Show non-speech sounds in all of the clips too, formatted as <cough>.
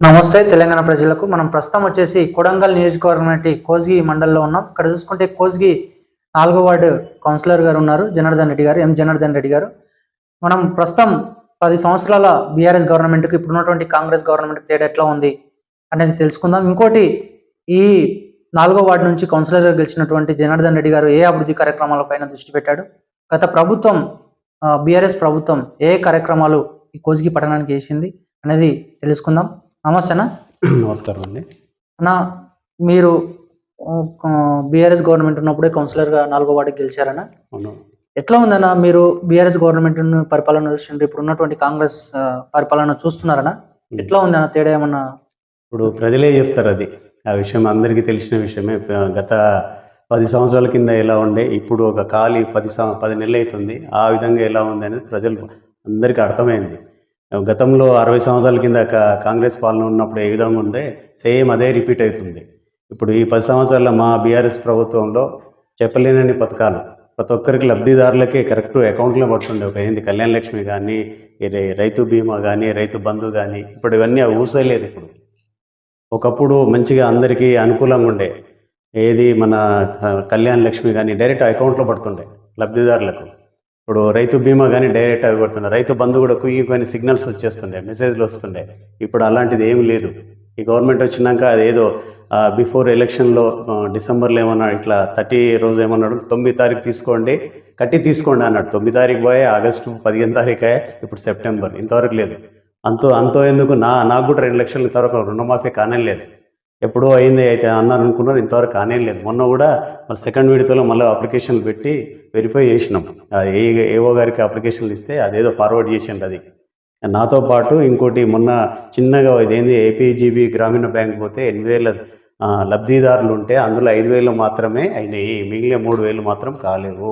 నమస్తే తెలంగాణ ప్రజలకు. మనం ప్రస్తుతం వచ్చేసి కొడంగల్ నియోజకవర్గం కోజ్గి మండలంలో ఉన్నాం. ఇక్కడ చూసుకుంటే కోజ్గి నాలుగో వార్డు కౌన్సిలర్ గారు ఉన్నారు జనార్దన్ రెడ్డి గారు ఎం జనార్దన్ రెడ్డి గారు. మనం ప్రస్తుతం పది సంవత్సరాల బీఆర్ఎస్ గవర్నమెంట్కి ఇప్పుడున్నటువంటి కాంగ్రెస్ గవర్నమెంట్ తేడా ఎట్లా ఉంది అనేది తెలుసుకుందాం. ఇంకోటి ఈ నాలుగో వార్డు నుంచి కౌన్సిలర్గా గెలిచినటువంటి జనార్దన్ రెడ్డి గారు ఏ అభివృద్ధి కార్యక్రమాలపైన దృష్టి పెట్టాడు? గత ప్రభుత్వం బీఆర్ఎస్ ప్రభుత్వం ఏ కార్యక్రమాలు ఈ కోసిగి పట్టణానికి వేసింది అనేది తెలుసుకుందాం. నమస్తేనా నమస్కారం అండి అన్న మీరు బీఆర్ఎస్ గవర్నమెంట్ ఉన్నప్పుడే కౌన్సిలర్గా నాలుగో వార్డుకి గెలిచారన్న. అవును. ఎట్లా ఉందన్న మీరు బీఆర్ఎస్ గవర్నమెంట్ పరిపాలన చూస్తుంటే ఇప్పుడు ఉన్నటువంటి కాంగ్రెస్ పరిపాలన చూస్తున్నారనా ఎట్లా ఉంది అన్న తేడా ఏమన్నా? ఇప్పుడు ప్రజలే చెప్తారు అది. ఆ విషయం అందరికీ తెలిసిన విషయమే. గత పది సంవత్సరాల కింద ఎలా ఉండే ఇప్పుడు ఒక ఖాళీ పది సం పది నెలలు అవుతుంది. ఆ విధంగా ఎలా ఉంది అనేది ప్రజలు అందరికీ అర్థమైంది. గతంలో అరవై సంవత్సరాల కింద కాంగ్రెస్ పాలన ఉన్నప్పుడు ఏ విధంగా ఉండే సేమ్ అదే రిపీట్ అవుతుంది. ఇప్పుడు ఈ పది సంవత్సరాల మా బీఆర్ఎస్ ప్రభుత్వంలో చెప్పలేనని పథకాలు ప్రతి ఒక్కరికి లబ్ధిదారులకే కరెక్ట్ అకౌంట్లో పడుతుండే. ఒక ఏంది కళ్యాణ లక్ష్మి కానీ రైతు బీమా కానీ రైతు బంధు కానీ ఇప్పుడు ఇవన్నీ ఊసలేదు ఇప్పుడు. ఒకప్పుడు మంచిగా అందరికీ అనుకూలంగా ఉండే ఏది మన కళ్యాణ్ కళ్యాణ లక్ష్మి కానీ డైరెక్ట్ అకౌంట్లో పడుతుండే లబ్ధిదారులకు. ఇప్పుడు రైతు బీమా కానీ డైరెక్ట్ అవి రైతు బంధు కూడా కుయ్యి కొన్ని సిగ్నల్స్ వచ్చేస్తుండే మెసేజ్లు వస్తుండే. ఇప్పుడు అలాంటిది ఏం లేదు. ఈ గవర్నమెంట్ వచ్చినాక అదేదో బిఫోర్ ఎలక్షన్లో డిసెంబర్లో ఏమన్నా ఇట్లా థర్టీ రోజు ఏమన్నాడు తొమ్మిది తారీఖు తీసుకోండి కట్టి తీసుకోండి అన్నాడు. తొమ్మిది తారీఖు పోయే ఆగస్టు పదిహేను తారీఖు అయ్యే ఇప్పుడు సెప్టెంబర్ ఇంతవరకు లేదు. అంతో అంతో ఎందుకు నా నాకు కూడా రెండు లక్షల ఇంతవరకు రుణమాఫీ కానే లేదు. ఎప్పుడో అయింది అయితే అన్నారు అనుకున్నారు ఇంతవరకు కానే లేదు. మొన్న కూడా మళ్ళీ సెకండ్ విడతలో మళ్ళీ అప్లికేషన్లు పెట్టి వెరిఫై చేసినాం. ఏ ఏఓ గారికి అప్లికేషన్లు ఇస్తే అదేదో ఫార్వర్డ్ చేసిండు అది. నాతో పాటు ఇంకోటి మొన్న చిన్నగా ఇదేంది ఏపీజీబీ గ్రామీణ బ్యాంక్ పోతే ఎనిమిది వేల లబ్ధిదారులు ఉంటే అందులో ఐదు వేలు మాత్రమే అయినాయి మిగిలిన మూడు వేలు మాత్రం కాలేవు.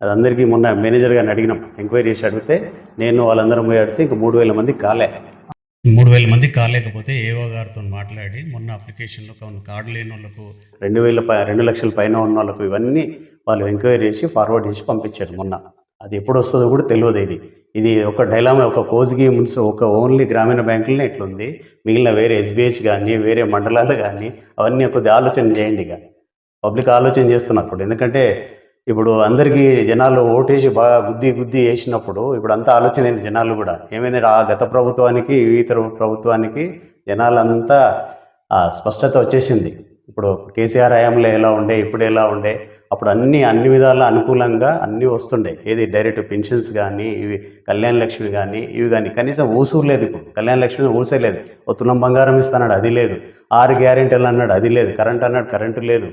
అది అందరికీ మొన్న మేనేజర్ గారిని అడిగినాం ఎంక్వైరీ చేసి అడిగితే నేను వాళ్ళందరం పోయి అడిసి ఇంక మూడు వేల మంది కాలే. మూడు వేల మంది కాలేకపోతే ఏఓ గారితో మాట్లాడి మొన్న అప్లికేషన్లో కొన్ని కార్డు లేని వాళ్ళకు రెండు వేల రెండు లక్షల పైన ఉన్న వాళ్ళకు ఇవన్నీ వాళ్ళు ఎంక్వైరీ చేసి ఫార్వర్డ్ చేసి పంపించారు మొన్న. అది ఎప్పుడు వస్తుందో కూడా తెలియదు ఇది. ఇది ఒక డైలామా ఒక కోజ్గి మున్సి ఒక ఓన్లీ గ్రామీణ బ్యాంకులనే ఇట్లుంది. మిగిలిన వేరే ఎస్బీహెచ్ కానీ వేరే మండలాలు కానీ అవన్నీ కొద్ది ఆలోచన చేయండి ఇక. పబ్లిక్ ఆలోచన చేస్తున్నారు ఇప్పుడు. ఎందుకంటే ఇప్పుడు అందరికీ జనాలు ఓటేసి బాగా గుద్ది గుద్ది వేసినప్పుడు ఇప్పుడు అంతా ఆలోచన అయింది జనాలు కూడా. ఏమైంది ఆ గత ప్రభుత్వానికి ఇతర ప్రభుత్వానికి జనాలంతా ఆ స్పష్టత వచ్చేసింది. ఇప్పుడు కేసీఆర్ హయాంలో ఎలా ఉండే ఇప్పుడు ఎలా ఉండే అప్పుడు అన్ని అన్ని విధాల అనుకూలంగా అన్నీ వస్తుండే ఏది డైరెక్ట్ పెన్షన్స్ కానీ ఇవి కళ్యాణ లక్ష్మి కానీ ఇవి కానీ కనీసం ఊసూరు లేదు ఇప్పుడు. కళ్యాణ లక్ష్మి ఊసే లేదు. ఓ తులం బంగారం ఇస్తాడు అది లేదు. ఆరు గ్యారెంటీలు అన్నాడు అది లేదు. కరెంట్ అన్నాడు కరెంటు లేదు.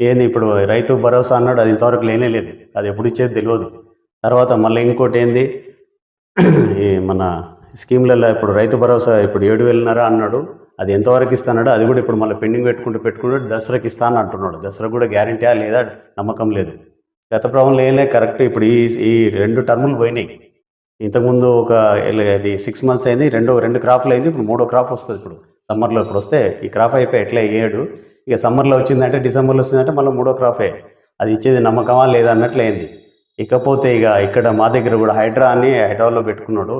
ఏంది ఇప్పుడు రైతు భరోసా అన్నాడు అది ఇంతవరకు లేనే లేదు. అది ఎప్పుడు ఇచ్చేది తెలియదు. తర్వాత మళ్ళీ ఇంకోటి ఏంది? ఈ మన స్కీమ్లలో ఇప్పుడు రైతు భరోసా ఇప్పుడు ఏడు వేలున్నర అన్నాడు అది ఎంతవరకు ఇస్తానాడు అది కూడా ఇప్పుడు మళ్ళీ పెండింగ్ పెట్టుకుంటూ పెట్టుకుంటూ దసరాకి ఇస్తాను అంటున్నాడు. దసరా కూడా గ్యారంటీ లేదా? నమ్మకం లేదు. గత ప్రభుత్వంలో లేనే కరెక్ట్ ఇప్పుడు ఈ ఈ రెండు టర్ములు పోయినాయి. ఇంతకుముందు ఒక అది సిక్స్ మంత్స్ అయింది రెండో రెండు క్రాప్లు అయింది ఇప్పుడు మూడో క్రాప్ వస్తుంది ఇప్పుడు. సమ్మర్లో ఇప్పుడు వస్తే ఈ క్రాప్ అయిపోయి ఎట్లా ఏడు ఇక సమ్మర్లో వచ్చిందంటే డిసెంబర్లో వచ్చిందంటే మళ్ళీ మూడో క్రాఫే అది ఇచ్చేది నమ్మకమా లేదా అన్నట్లు అయింది. ఇకపోతే ఇక ఇక్కడ మా దగ్గర కూడా హైడ్రా అని హైడ్రాలో పెట్టుకున్నాడు.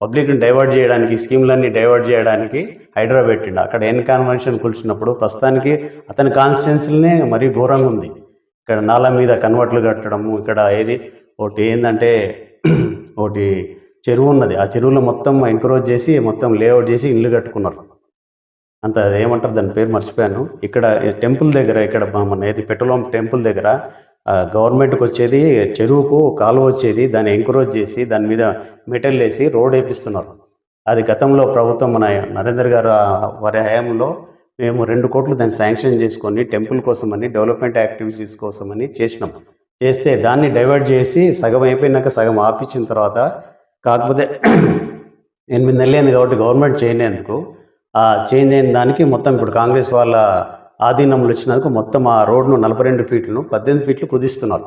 పబ్లిక్ని డైవర్ట్ చేయడానికి స్కీమ్లన్నీ డైవర్ట్ చేయడానికి హైడ్రా పెట్టిండు. అక్కడ ఎన్ కన్వెన్షన్ కూల్చినప్పుడు ప్రస్తుతానికి అతని కాన్స్టిట్యున్సీలనే మరీ ఘోరంగా ఉంది. ఇక్కడ నాల మీద కన్వర్ట్లు కట్టడము ఇక్కడ ఏది ఒకటి ఏంటంటే <clears throat> ఒకటి చెరువు ఉన్నది. ఆ చెరువులో మొత్తం ఎంకరేజ్ చేసి మొత్తం లేఅవుట్ చేసి ఇల్లు కట్టుకున్నారు. అంత ఏమంటారు దాని పేరు మర్చిపోయాను. ఇక్కడ టెంపుల్ దగ్గర ఇక్కడ మన ఏది పెట్రోలం టెంపుల్ దగ్గర గవర్నమెంట్కి వచ్చేది చెరువుకు కాలువ వచ్చేది దాన్ని ఎంకరేజ్ చేసి దాని మీద మెటల్ వేసి రోడ్ వేపిస్తున్నారు. అది గతంలో ప్రభుత్వం మన నరేందర్ గారు వారి హయాంలో మేము రెండు కోట్లు దాన్ని శాంక్షన్ చేసుకొని టెంపుల్ కోసమని డెవలప్మెంట్ యాక్టివిటీస్ కోసమని చేసినాం. చేస్తే దాన్ని డైవర్ట్ చేసి సగం అయిపోయినాక సగం ఆపించిన తర్వాత కాకపోతే ఎనిమిది నెలలు కాబట్టి గవర్నమెంట్ చేయలేందుకు చేంజ్ అయిన దానికి మొత్తం ఇప్పుడు కాంగ్రెస్ వాళ్ళ ఆధీనంలో వచ్చినందుకు మొత్తం ఆ రోడ్ను నలభై రెండు ఫీట్లను పద్దెనిమిది ఫీట్లు కుదిస్తున్నారు.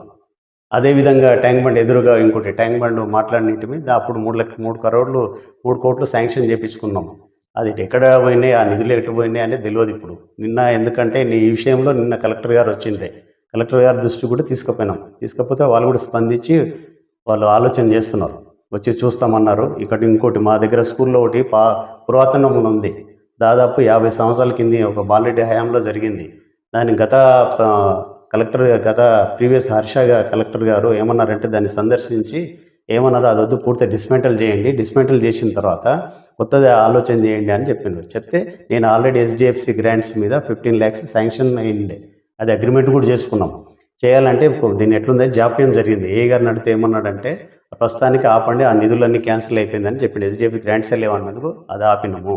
అదేవిధంగా ట్యాంక్ బండ్ ఎదురుగా ఇంకోటి ట్యాంక్ బండ్ మాట్లాడినట్టు మీద అప్పుడు మూడు లక్ష మూడు కరోడ్లు మూడు కోట్లు శాంక్షన్ చేయించుకున్నాం అది ఎక్కడ పోయినాయి ఆ నిధులు ఎటు పోయినాయి అనేది తెలియదు ఇప్పుడు. నిన్న ఎందుకంటే నీ ఈ విషయంలో నిన్న కలెక్టర్ గారు వచ్చిండే. కలెక్టర్ గారి దృష్టి కూడా తీసుకుపోయినాం. తీసుకపోతే వాళ్ళు కూడా స్పందించి వాళ్ళు ఆలోచన చేస్తున్నారు. వచ్చి చూస్తామన్నారు. ఇక్కడ ఇంకోటి మా దగ్గర స్కూల్లో ఒకటి పా పురాతనం ఉంది దాదాపు యాభై సంవత్సరాల కింద ఒక బాలరెడ్డి హయాంలో జరిగింది. దాని గత కలెక్టర్గా కలెక్టర్ గత ప్రీవియస్ హర్షగా కలెక్టర్ గారు ఏమన్నారంటే దాన్ని సందర్శించి ఏమన్నారు అది వద్దు పూర్తి డిస్మెంటల్ చేయండి. డిస్మెంటల్ చేసిన తర్వాత కొత్తది ఆలోచన చేయండి అని చెప్పిండ్రు. చెప్తే నేను ఆల్రెడీ ఎస్డిఎఫ్సి గ్రాంట్స్ మీద ఫిఫ్టీన్ ల్యాక్స్ శాంక్షన్ అయింది. అది అగ్రిమెంట్ కూడా చేసుకున్నాం. చేయాలంటే దీన్ని ఎట్లుంది? జాప్యం జరిగింది. ఏ గారిని అడిగితే ఏమన్నాడంటే ప్రస్తుతానికి ఆపండి ఆ నిధులన్నీ క్యాన్సిల్ అయిపోయిందని చెప్పిండు. ఎస్డిఎఫ్ గ్రాంట్స్ లేవన్నందుకు అది ఆపినాము.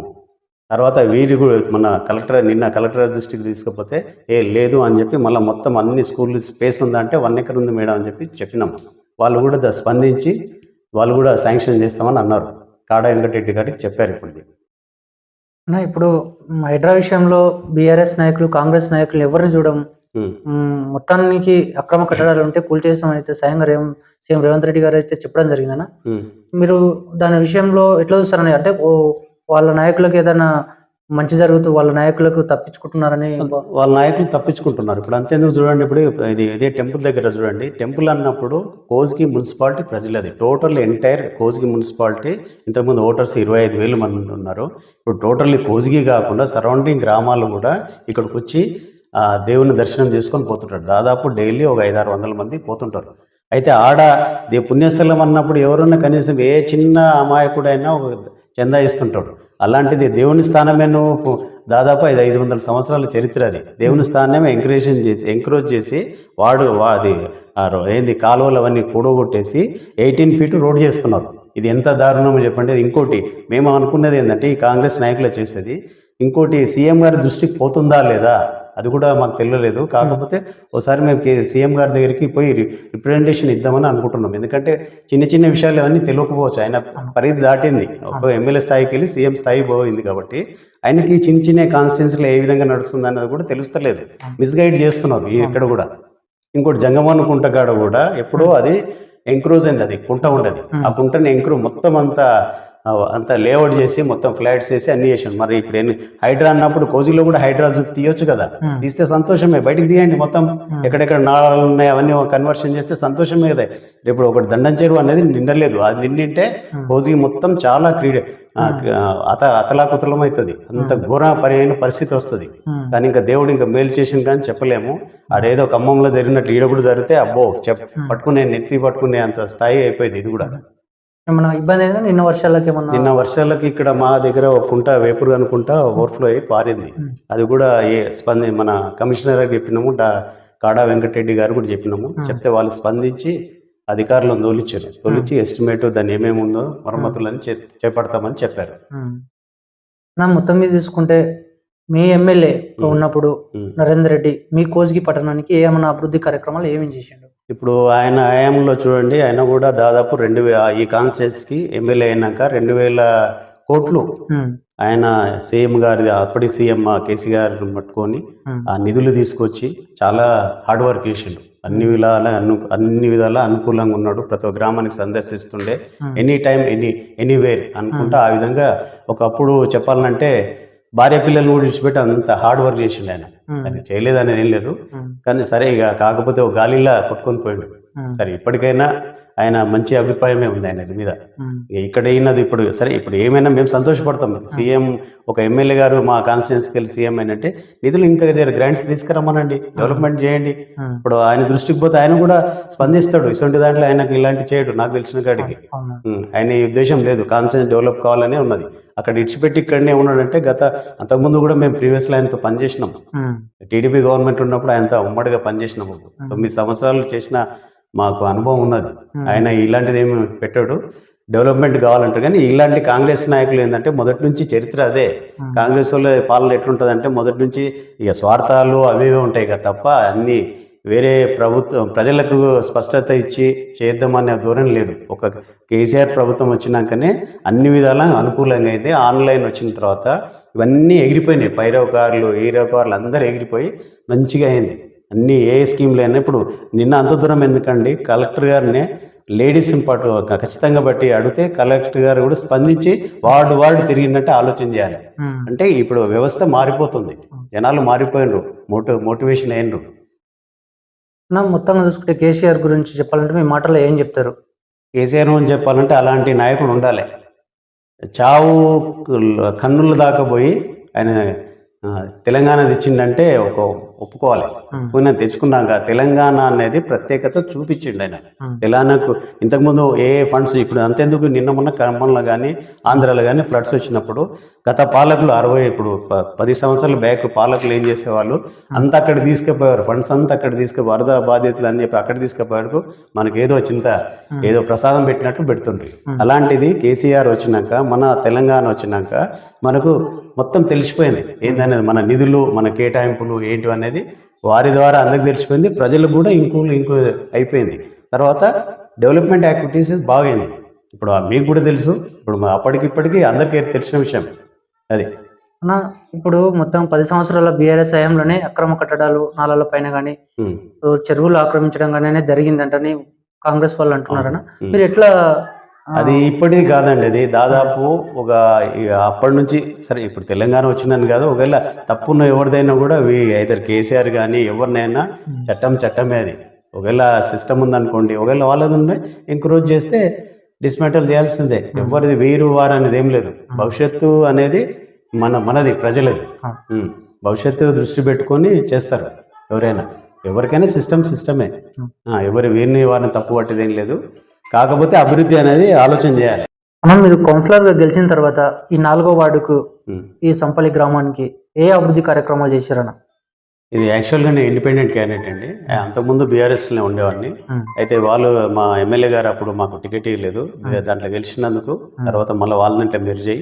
తర్వాత వీరి కూడా మన కలెక్టర్ నిన్న కలెక్టర్ దృష్టికి తీసుకపోతే ఏ లేదు అని చెప్పి మళ్ళీ మొత్తం అన్ని స్కూల్ స్పేస్ ఉందంటే వన్ ఎకర్ ఉంది మేడం అని చెప్పి చెప్పినాం. వాళ్ళు కూడా స్పందించి వాళ్ళు కూడా శాంక్షన్ చేస్తామని అన్నారు. కాడ వెంకటరెడ్డి గారికి చెప్పారు ఇప్పుడు అన్న ఇప్పుడు హైడ్రా విషయంలో బీఆర్ఎస్ నాయకులు కాంగ్రెస్ నాయకులు ఎవరిని చూడడం మొత్తానికి అక్రమ కట్టడాలు ఉంటే కూల్చేస్తామని అయితే స్వయంగా రేవం సీఎం రేవంత్ రెడ్డి గారు అయితే చెప్పడం జరిగిందన్న. మీరు దాని విషయంలో ఎట్లా చూస్తారని అంటే ఓ వాళ్ళ నాయకులకు ఏదైనా మంచి జరుగుతూ వాళ్ళ నాయకులకు తప్పించుకుంటున్నారని వాళ్ళ నాయకులు తప్పించుకుంటున్నారు. ఇప్పుడు అంతేందుకు చూడండి ఇప్పుడు ఇది ఇదే టెంపుల్ దగ్గర చూడండి. టెంపుల్ అన్నప్పుడు కోజ్కి మున్సిపాలిటీ ప్రజలది టోటల్ ఎంటైర్ కోజ్గి మున్సిపాలిటీ ఇంతకుముందు ఓటర్స్ ఇరవై ఐదు వేలు మంది ఉన్నారు ఇప్పుడు టోటల్లీ కోజ్గి కాకుండా సరౌండింగ్ గ్రామాలు కూడా ఇక్కడికి వచ్చి ఆ, దేవుని దర్శనం చేసుకొని పోతుంటారు. దాదాపు డైలీ ఒక ఐదారు వందల మంది పోతుంటారు. అయితే ఆడ దే పుణ్యస్థలం అన్నప్పుడు ఎవరన్నా కనీసం ఏ చిన్న అమాయకుడైనా ఒక చందా ఇస్తుంటాడు అలాంటిది దేవుని స్థానమే నువ్వు దాదాపు ఐదు ఐదు వందల సంవత్సరాల చరిత్ర అది. దేవుని స్థానమే ఎంకరేజ్ చేసి ఎంకరేజ్ చేసి వాడు వా- అది ఏంది కాలువలు అవన్నీ కూడగొట్టేసి ఎయిటీన్ ఫీట్ రోడ్ చేస్తున్నారు. ఇది ఎంత దారుణమో చెప్పండి. ఇంకోటి మేము అనుకున్నది ఏంటంటే ఈ కాంగ్రెస్ నాయకులు చేసేది. ఇంకోటి సీఎం గారి దృష్టికి పోతుందా లేదా? అది కూడా మాకు తెలియలేదు. కాకపోతే ఒకసారి మేము సీఎం గారి దగ్గరికి పోయి రిప్రజెంటేషన్ ఇద్దామని అనుకుంటున్నాం. ఎందుకంటే చిన్న చిన్న విషయాలు అవన్నీ తెలియకపోవచ్చు. ఆయన పరిధి దాటింది. ఒక ఎమ్మెల్యే స్థాయికి వెళ్ళి సీఎం స్థాయి పోయింది కాబట్టి ఆయనకి చిన్న చిన్న కాన్స్టిట్యున్సీలో ఏ విధంగా నడుస్తుంది అన్నది కూడా తెలుస్తలేదు. మిస్గైడ్ చేస్తున్నారు ఇక్కడ కూడా. ఇంకోటి జంగమన్న కుంటగాడ కూడా ఎప్పుడో అది ఎంక్రోజ్ అయింది. అది కుంట ఉండదు. ఆ కుంటని ఎంక్రో మొత్తం అంతా అంతా లేఅవుట్ చేసి మొత్తం ఫ్లాట్స్ వేసి అన్ని చేసాను మరి ఇప్పుడు ఏంటి హైడ్రా అన్నప్పుడు కోజిలో కూడా హైడ్రా చూపి తీయొచ్చు కదా. తీస్తే సంతోషమే. బయటికి తీయండి మొత్తం. ఎక్కడెక్కడ నాళాలు ఉన్నాయి అవన్నీ కన్వర్షన్ చేస్తే సంతోషమే కదా. ఇప్పుడు ఒకటి దండం చెరువు అనేది నిండలేదు. అది నిండింటే కోజికి మొత్తం చాలా క్రీడ అత అతలాకుతలం అవుతుంది అంత ఘోర పరైన పరిస్థితి వస్తుంది. కానీ ఇంకా దేవుడు ఇంకా మేలు చేసిన కానీ చెప్పలేము. ఆడేదో ఖమ్మంలో జరిగినట్లు ఈడ కూడా జరిగితే అబ్బో చెప్ పట్టుకునే నెత్తి పట్టుకునే అంత స్థాయి అయిపోయింది ఇది కూడా. ఏమన్నా ఇబ్బంది అయిందా? నిన్న వర్షాలకు ఏమన్నా? నిన్న వర్షాలకి ఇక్కడ మా దగ్గర ఒక కుంట వేపురు అనుకుంటా ఓవర్ఫ్లో అయ్యి పారింది. అది కూడా ఏ స్పంది మన కమిషనర్ గారికి చెప్పినాము డా కాడా వెంకటరెడ్డి గారు కూడా చెప్పినాము. చెప్తే వాళ్ళు స్పందించి అధికారులను తోలిచ్చారు తోలిచ్చి ఎస్టిమేట్ దాన్ని ఏమేమి ఉందో మరమ్మతులని చేపడతామని చెప్పారు. నా మొత్తం మీద తీసుకుంటే మీ ఎమ్మెల్యే ఉన్నప్పుడు. నరేందర్ రెడ్డి మీ కోజ్గి పట్టణానికి ఏమైనా అభివృద్ధి కార్యక్రమాలు ఏమేమి చేసిండు? ఇప్పుడు ఆయన హయాంలో చూడండి ఆయన కూడా దాదాపు రెండు ఈ కాన్స్టిట్యూన్సీకి ఎమ్మెల్యే అయినాక రెండు వేల కోట్లు ఆయన సీఎం గారి అప్పటి సీఎం కేసీ గారిని పట్టుకొని ఆ నిధులు తీసుకొచ్చి చాలా హార్డ్ వర్క్ చేసిండు. అన్ని విధాల అను అన్ని విధాల అనుకూలంగా ఉన్నాడు. ప్రతి ఒక్క గ్రామానికి సందర్శిస్తుండే. ఎనీ టైం ఎనీ ఎనీవేర్ అనుకుంటా ఆ విధంగా ఒకప్పుడు చెప్పాలంటే భార్య పిల్లల్ని కూడా విడిచిపెట్టి అంత హార్డ్ వర్క్ చేసిండు ఆయన. మ్, అది చేయలేదని ఏం లేదు. కానీ సరే ఇక కాకపోతే ఒక గాలిలా కొట్టుకొని పోయాడు. సరే ఇప్పటికైనా ఆయన మంచి అభిప్రాయమే ఉంది ఆయన మీద. ఇక్కడ అయినది ఇప్పుడు సరే ఇప్పుడు ఏమైనా మేము సంతోషపడతాం. సీఎం ఒక ఎమ్మెల్యే గారు మా కాన్స్టిట్యున్సీకి వెళ్ళి సీఎం అయినంటే నిధులు ఇంకా గ్రాంట్స్ తీసుకురమ్మనండి డెవలప్మెంట్ చేయండి. ఇప్పుడు ఆయన దృష్టికి పోతే ఆయన కూడా స్పందిస్తాడు. ఇటువంటి దాంట్లో ఆయనకు ఇలాంటి చేయడు నాకు తెలిసిన కాడికి. ఆయన ఈ ఉద్దేశం లేదు. కాన్స్టిట్యూన్స్ డెవలప్ కావాలనే ఉన్నది. అక్కడ ఇడిచిపెట్టి ఇక్కడనే ఉన్నాడంటే గత అంతకుముందు కూడా మేము ప్రీవియస్లో ఆయనతో పనిచేసినాం. టీడీపీ గవర్నమెంట్ ఉన్నప్పుడు ఆయనతో ఉమ్మడిగా పనిచేసినాము. తొమ్మిది సంవత్సరాలు చేసిన మాకు అనుభవం ఉన్నది. ఆయన ఇలాంటిది ఏమి పెట్టాడు? డెవలప్మెంట్ కావాలంటే కానీ ఇలాంటి కాంగ్రెస్ నాయకులు ఏంటంటే మొదటి నుంచి చరిత్ర అదే. కాంగ్రెస్ వాళ్ళ పాలన ఎట్లుంటుంది అంటే మొదటి నుంచి ఇక స్వార్థాలు అవి ఉంటాయి కదా తప్ప అన్ని వేరే ప్రభుత్వం ప్రజలకు స్పష్టత ఇచ్చి చేద్దామనే ధోరణి లేదు. ఒక కేసీఆర్ ప్రభుత్వం వచ్చినాకనే అన్ని విధాల అనుకూలంగా అయితే ఆన్లైన్ వచ్చిన తర్వాత ఇవన్నీ ఎగిరిపోయినాయి. పైరవ కార్లు ఏరవ కార్లు అందరూ ఎగిరిపోయి మంచిగా అయింది. అన్ని ఏ స్కీమ్లు అయినా ఇప్పుడు నిన్న అంత దూరం ఎందుకండి? కలెక్టర్ గారిని లేడీస్ పాటు ఖచ్చితంగా బట్టి అడిగితే కలెక్టర్ గారు కూడా స్పందించి వార్డు వార్డు తిరిగినట్టు ఆలోచన చేయాలి. మ్. అంటే ఇప్పుడు వ్యవస్థ మారిపోతుంది. జనాలు మారిపోయినరు. మోటి మోటివేషన్ అయినరు. నా మొత్తంగా చూసుకుంటే కేసీఆర్ గురించి చెప్పాలంటే మీ మాటల్లో ఏం చెప్తారు? కేసీఆర్ అని చెప్పాలంటే అలాంటి నాయకుడు ఉండాలి. చావు కన్నుల దాకా పోయి ఆయన తెలంగాణ తెచ్చిండంటే ఒక ఒప్పుకోవాలి. పోయినా తెచ్చుకున్నాక తెలంగాణ అనేది ప్రత్యేకత చూపించిండు ఆయన. తెలంగాణకు ఇంతకుముందు ఏ ఫండ్స్ ఇప్పుడు అంతెందుకు నిన్న మొన్న ఖమ్మంలో కానీ ఆంధ్రాలో కానీ ఫ్లడ్స్ వచ్చినప్పుడు గత పాలకులు అరవై ఇప్పుడు పది సంవత్సరాల బ్యాక్ పాలకులు ఏం చేసేవాళ్ళు? అంతా అక్కడ తీసుకుపోయారు ఫండ్స్ అంతా అక్కడ తీసుకు వరద బాధ్యతలు అని చెప్పి అక్కడ తీసుకుపోయారు మనకి ఏదో చింత ఏదో ప్రసాదం పెట్టినట్టు పెడుతుండ్రి. అలాంటిది కేసీఆర్ వచ్చినాక మన తెలంగాణ వచ్చినాక మనకు మొత్తం తెలిసిపోయింది. ఏందనేది? మన నిధులు మన కేటాయింపులు ఏంటి అనేది వారి ద్వారా అందరికి తెలిసిపోయింది. ప్రజలకు కూడా ఇంకో ఇంకో అయిపోయింది. తర్వాత డెవలప్మెంట్ యాక్టివిటీస్ బాగైంది. ఇప్పుడు మీకు కూడా తెలుసు. ఇప్పుడు అప్పటికిప్పటికీ అందరికీ తెలిసిన విషయం. అది. అన్న ఇప్పుడు మొత్తం పది సంవత్సరాల బీఆర్ఎస్ హయాంలోనే అక్రమ కట్టడాలు నాలాల పైన కానీ చెరువులు ఆక్రమించడం కానీ జరిగిందంటని కాంగ్రెస్ వాళ్ళు అంటున్నారన్న. మీరు ఎట్లా అది ఇప్పటిది కాదండి అది దాదాపు ఒక అప్పటి నుంచి సరే ఇప్పుడు తెలంగాణ వచ్చిందని కాదు ఒకవేళ తప్పున్న ఎవరిదైనా కూడా ఇద్దరు కేసీఆర్ కానీ ఎవరినైనా చట్టం చట్టమే అది. ఒకవేళ సిస్టమ్ ఉందనుకోండి ఒకవేళ వాళ్ళది ఉండే ఎంకరేజ్ చేస్తే డిస్మాంటల్ చేయాల్సిందే. ఎవరిది వీరు వారు అనేది ఏం లేదు. భవిష్యత్తు అనేది మన మనది ప్రజలది. భవిష్యత్తు దృష్టి పెట్టుకొని చేస్తారు ఎవరైనా. ఎవరికైనా సిస్టమ్ సిస్టమే. ఎవరి వీరిని వారిని తప్పు పట్టేదేం లేదు. కాకపోతే అభివృద్ధి అనేది ఆలోచన చేయాలి. అన్న మీరు కౌన్సిలర్గా గెలిచిన తర్వాత ఈ నాలుగో వార్డుకు. ఈ సంపల్లి గ్రామానికి ఏ అభివృద్ధి కార్యక్రమాలు చేశారన్న? ఇది యాక్చువల్గా నేను ఇండిపెండెంట్ క్యాండిడేట్ అండి. అంతకుముందు బీఆర్ఎస్లో ఉండేవాడిని. అయితే వాళ్ళు మా ఎమ్మెల్యే గారు అప్పుడు మాకు టికెట్ ఇవ్వలేదు. దాంట్లో గెలిచినందుకు తర్వాత మళ్ళీ వాళ్ళని మెర్జ్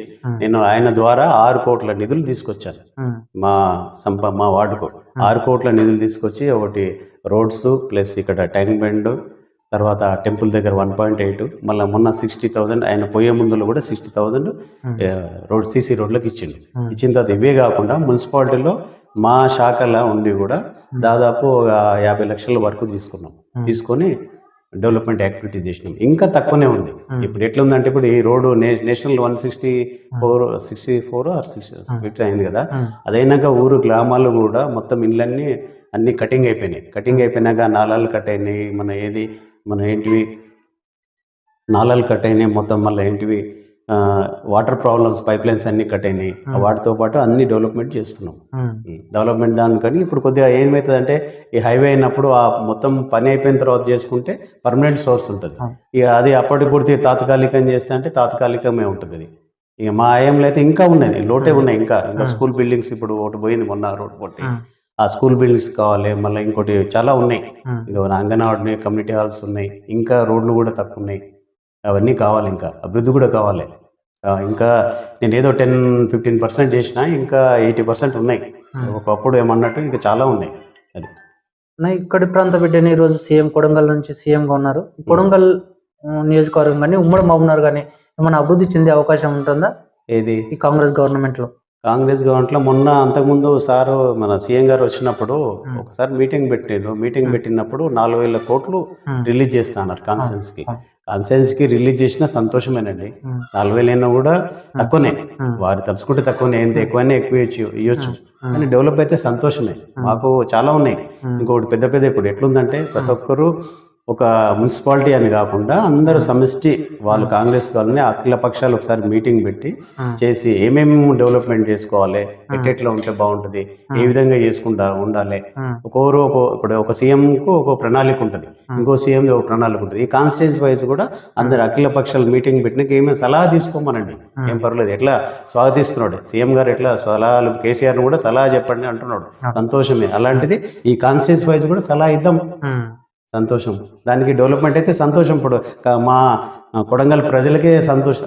నేను ఆయన ద్వారా ఆరు కోట్ల నిధులు తీసుకొచ్చాను. మా సంప మా వార్డుకు ఆరు కోట్ల నిధులు తీసుకొచ్చి ఒకటి రోడ్స్ ప్లస్ ఇక్కడ ట్యాంక్ బండ్ తర్వాత టెంపుల్ దగ్గర వన్ పాయింట్ ఎయిట్ మళ్ళీ మొన్న సిక్స్టీ థౌజండ్ ఆయన పోయే ముందులో కూడా sixty thousand um, road CC రోడ్లకు ఇచ్చిండు. Hmm. ఇచ్చిన తర్వాత ఇవే కాకుండా మున్సిపాలిటీలో మా శాఖల ఉండి కూడా దాదాపు ఒక యాభై లక్షల వరకు తీసుకున్నాం. Hmm. తీసుకొని డెవలప్మెంట్ యాక్టివిటీస్ చేసినాం. ఇంకా తక్కువనే ఉంది. Hmm. ఇప్పుడు ఎట్లుందంటే ఇప్పుడు ఈ road national one sixty four sixty four R sixty fifty అయింది కదా. అదైనాక ఊరు గ్రామాలు కూడా మొత్తం ఇళ్ళన్నీ అన్ని కటింగ్ అయిపోయినాయి. కటింగ్ అయిపోయినాక నాలాలు కట్ అయినాయి మన ఏది మన ఏంటివి నాలాలు కట్ అయినాయి మొత్తం మళ్ళీ ఏంటివి వాటర్ ప్రాబ్లమ్స్ పైప్ లైన్స్ అన్నీ కట్ అయినాయి. వాటితో పాటు అన్ని డెవలప్మెంట్ చేస్తున్నాం. డెవలప్మెంట్ దానికని ఇప్పుడు కొద్దిగా ఏమవుతుందంటే ఈ హైవే అయినప్పుడు ఆ మొత్తం పని అయిపోయిన తర్వాత చేసుకుంటే పర్మనెంట్ సోర్స్ ఉంటుంది. ఇక అది అప్పటి పూర్తి తాత్కాలికం చేస్తే అంటే తాత్కాలికమే ఉంటుంది. అది ఇక మా ఆయంలో అయితే ఇంకా ఉన్నాయి లోటే ఉన్నాయి ఇంకా. ఇంకా. స్కూల్ బిల్డింగ్స్ ఇప్పుడు ఒకటి పోయింది మొన్న రోడ్ పోటీ. ఉమ్, ఆ స్కూల్ బిల్డింగ్స్ కావాలి మళ్ళీ ఇంకోటి చాలా ఉన్నాయి. ఇంకా అంగన్వాడీ కమ్యూనిటీ హాల్స్ ఉన్నాయి ఇంకా రోడ్లు కూడా తక్కువ ఉన్నాయి అవన్నీ కావాలి ఇంకా అభివృద్ధి కూడా కావాలి. ఇంకా నేను ఏదో టెన్ ఫిఫ్టీన్ పర్సెంట్ చేసిన ఇంకా ఎయిటీ పర్సెంట్ ఉన్నాయి. ఒకప్పుడు ఏమన్నట్టు ఇంకా చాలా ఉన్నాయి. అది. ఇక్కడి ప్రాంత బిడ్డని ఈరోజు సీఎం కొడంగల్ నుంచి సీఎం గా ఉన్నారు కొడంగల్ నియోజకవర్గం కానీ ఉమ్మడి మహబూబ్నగర్ కానీ ఏమైనా అభివృద్ధి చెందే అవకాశం ఉంటుందా? ఏది? ఈ కాంగ్రెస్ గవర్నమెంట్లో కాంగ్రెస్ గవర్నమెంట్లో మొన్న అంతకుముందు సారు మన సీఎం గారు వచ్చినప్పుడు. ఒకసారి మీటింగ్ పెట్టారు మీటింగ్ పెట్టినప్పుడు నాలుగు వేల కోట్లు రిలీజ్ చేస్తున్నారు కాన్సెన్స్కి. Hmm. కాన్సెన్స్కి రిలీజ్ చేసిన సంతోషమేనండి. నాలుగు వేలు అయినా కూడా తక్కువనే. వారు తలుచుకుంటే తక్కువనే. ఎంత ఎక్కువైనా ఎక్కువ ఇవ్వచ్చు కానీ డెవలప్ అయితే సంతోషమే. మాకు చాలా ఉన్నాయి. ఇంకొకటి పెద్ద పెద్ద ఇప్పుడు ఎట్లుందంటే ప్రతి ఒక్కరు ఒక మున్సిపాలిటీ అని కాకుండా అందరూ సమిష్టి వాళ్ళు కాంగ్రెస్ వాళ్ళని అఖిల పక్షాలు ఒకసారి మీటింగ్ పెట్టి ఉమ్, చేసి ఏమేమి డెవలప్మెంట్ చేసుకోవాలి ఎట్టెట్లా ఉంటే బాగుంటుంది ఏ విధంగా చేసుకుంటా ఉండాలి. ఒక్కొరు ఒక ఇప్పుడు ఒక సీఎంకు ఒక ప్రణాళిక ఉంటుంది. ఇంకో సీఎం ఒక ప్రణాళిక ఉంటుంది. ఈ కాన్స్టిట్యూన్సీ వైజ్ కూడా అందరు అఖిల పక్షాలు మీటింగ్ పెట్టినాక ఏమైనా సలహా తీసుకోమనండి. ఏం పర్లేదు ఎట్లా స్వాగతిస్తున్నాడు? సీఎం గారు ఎట్లా సలహాలు కేసీఆర్ కూడా సలహా చెప్పండి అంటున్నాడు. సంతోషమే. అలాంటిది ఈ కాన్స్టిట్యూన్సీ వైజ్ కూడా సలహా ఇద్దాం. సంతోషం. దానికి డెవలప్మెంట్ అయితే సంతోషం ఇప్పుడు. మా కొడంగల్ ప్రజలకే సంతోష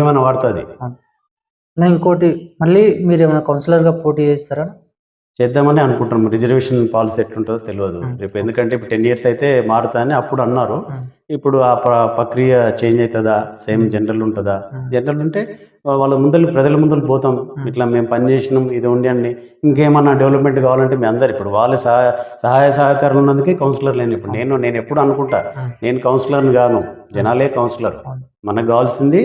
వార్త అది. అన్న, ఇంకోటి మళ్ళీ మీరు ఏమైనా కౌన్సిలర్గా పోటీ చేస్తారా? చేద్దామని అనుకుంటున్నాం రిజర్వేషన్ పాలసీ ఎట్లుంటుందో తెలియదు. రేపు ఎందుకంటే ఇప్పుడు టెన్ ఇయర్స్ అయితే మారుతా అని అప్పుడు అన్నారు. ఇప్పుడు ఆ ప్ర- ప్రక్రియ చేంజ్ అవుతుందా? సేమ్ జనరల్ ఉంటుందా. జనరల్ ఉంటే వాళ్ళ ముందర ప్రజల ముందర పోతాం. ఇట్లా మేము పని చేసినాం ఇది ఉండండి ఇంకేమన్నా డెవలప్మెంట్ కావాలంటే మీ అందరు ఇప్పుడు వాళ్ళ సహాయ సహాయ సహకారాలు ఉన్నందుకే కౌన్సిలర్ లేని ఇప్పుడు. నేను నేను ఎప్పుడు అనుకుంటా. నేను కౌన్సిలర్ని గాను జనాలే కౌన్సిలర్. మనకు కావాల్సింది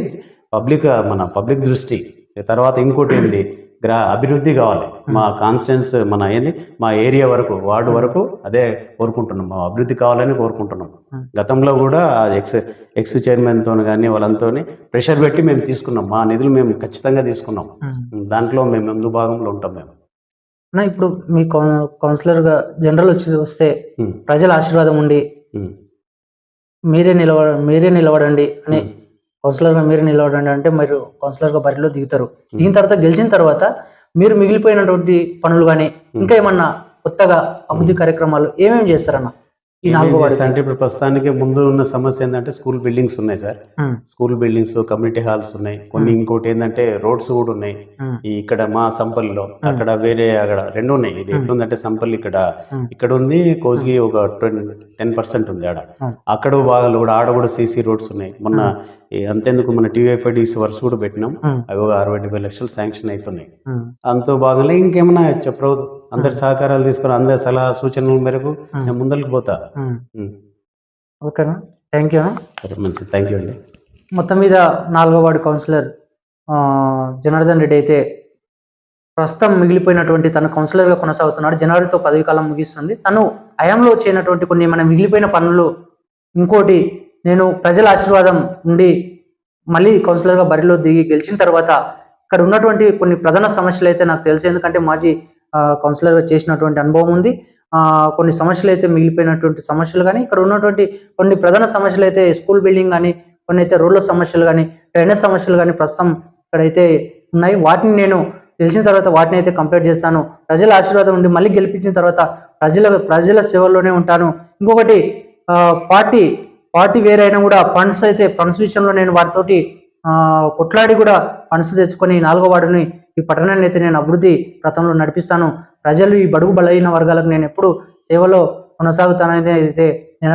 పబ్లిక్ మన పబ్లిక్ దృష్టి. తర్వాత ఇంకోటి ఏంది? గ్రా అభివృద్ధి కావాలి. మా కాన్స్టిట్యూన్స్ మన ఏంది? మా ఏరియా వరకు వార్డు వరకు అదే కోరుకుంటున్నాం. మా అభివృద్ధి కావాలని కోరుకుంటున్నాం. గతంలో కూడా ఎక్స్ ఎక్స్ చైర్మన్తో కానీ వాళ్ళంతో ప్రెషర్ పెట్టి మేము తీసుకున్నాం. మా నిధులు మేము ఖచ్చితంగా తీసుకున్నాం. దాంట్లో మేము ముందు భాగంలో ఉంటాం మేము. ఇప్పుడు మీ కౌ- కౌన్సిలర్గా జనరల్ వచ్చి వస్తే ప్రజల ఆశీర్వాదం ఉండి మీరే నిలవ మీరే నిలబడండి అని ఉమ్. కౌన్సిలర్గా మీరే నిలబడండి అంటే మీరు కౌన్సిలర్గా బరిలో దిగుతారు. దిగిన తర్వాత గెలిచిన తర్వాత మీరు మిగిలిపోయినటువంటి పనులు కానీ ఇంకా ఏమన్నా కొత్తగా అభివృద్ధి కార్యక్రమాలు ఏమేమి చేస్తారన్న ఈ నాలుగో అంటే ఇప్పుడు ప్రస్తుతానికి ముందు ఉన్న సమస్య ఏంటంటే స్కూల్ బిల్డింగ్స్ ఉన్నాయి sir. School buildings community halls ఉన్నాయి. కొన్ని ఇంకోటి ఏంటంటే రోడ్స్ కూడా ఉన్నాయి. ఇక్కడ మా సంపల్లిలో అక్కడ వేరే అక్కడ రెండు ఉన్నాయి ఇది ఎట్లుందంటే సంపల్లి ఇక్కడ. Hmm. ఇక్కడ ఉంది కోజ్గి ఒక టెన్ పర్సెంట్ ఉంది ఆడ. అక్కడ బాగా కూడా ఆడ కూడా సీసీ రోడ్స్ ఉన్నాయి. మొన్న అంతేందుకు మన టీవైఫైడిసి వర్క్స్ కూడా పెట్టినాం. అవి ఒక అరవై డెబ్బై లక్షలు శాంక్షన్ అవుతున్నాయి అంతో భాగంలో ఇంకేమైనా చెప్పరాదు అందరి సహకారాలు తీసుకొని అందరి సలహా సూచనల మేరకు. నేను ముందరికి పోతా. ఓకేనా? థ్యాంక్ యూ సరే మంచిది. థ్యాంక్ యూ అండి. మొత్తం మీద నాలుగో వార్డు కౌన్సిలర్ జనార్దన్ రెడ్డి అయితే ప్రస్తుతం మిగిలిపోయినటువంటి తన కౌన్సిలర్గా కొనసాగుతున్నాడు. జనవరితో పదవికాలం ముగిస్తుంది. తను హయాంలో చేయనటువంటి కొన్ని మన మిగిలిపోయిన పనులు ఇంకోటి నేను ప్రజల ఆశీర్వాదం ఉండి మళ్ళీ కౌన్సిలర్గా బరిలో దిగి గెలిచిన తర్వాత ఇక్కడ ఉన్నటువంటి కొన్ని ప్రధాన సమస్యలు అయితే నాకు తెలుసు. ఎందుకంటే మాజీ కౌన్సిలర్గా చేసినటువంటి అనుభవం ఉంది. కొన్ని సమస్యలు అయితే మిగిలిపోయినటువంటి సమస్యలు కానీ ఇక్కడ ఉన్నటువంటి కొన్ని ప్రధాన సమస్యలు అయితే స్కూల్ బిల్డింగ్ కానీ కొన్ని అయితే రోడ్ల సమస్యలు కానీ డ్రైనేజ్ సమస్యలు కానీ ప్రస్తుతం ఇక్కడైతే ఉన్నాయి. వాటిని నేను గెలిచిన తర్వాత వాటిని అయితే కంప్లీట్ చేస్తాను. ప్రజల ఆశీర్వాదం ఉండి మళ్ళీ గెలిపించిన తర్వాత ప్రజల ప్రజల సేవల్లోనే ఉంటాను. ఇంకొకటి పార్టీ పార్టీ వేరైనా కూడా ఫండ్స్ అయితే ఫండ్స్ విషయంలో నేను వారితోటి కొట్లాడి కూడా ఫండ్స్ తెచ్చుకొని నాలుగో వార్డుని ఈ పట్టణాన్ని అయితే నేను అభివృద్ధి రథంలో నడిపిస్తాను. ప్రజలు ఈ బడుగు బలహీన వర్గాలకు నేను ఎప్పుడు సేవలో కొనసాగుతానని అయితే నేను